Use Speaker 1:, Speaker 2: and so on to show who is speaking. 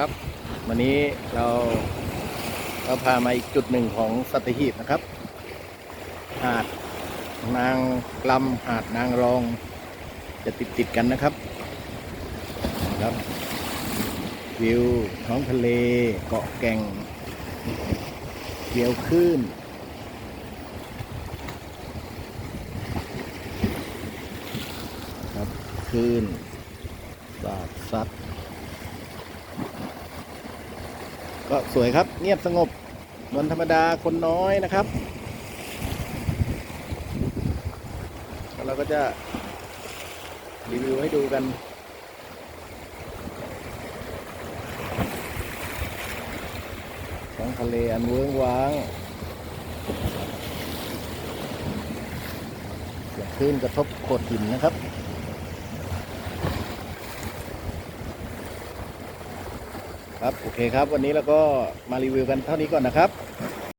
Speaker 1: ครับ วันนี้เราก็พามาอีกจุดหนึ่งของสัตหีบนะครับ หาดนางลำหาดนางรอง จะติดติดกันนะครับครับ วิวท้องทะเลเกาะแก่งเกี่ยวคลื่นครับคลื่นสาดซัด ก็สวยครับเงียบสงบวันธรรมดาคนน้อยนะครับแล้วเราก็จะรีวิวให้ดูกันท้องทะเลอันเวิ้งว้างเสียงคลื่นกระทบโขดหินนะครับ ครับโอเคครับ วันนี้เราก็มารีวิวกันเท่านี้ก่อนนะครับ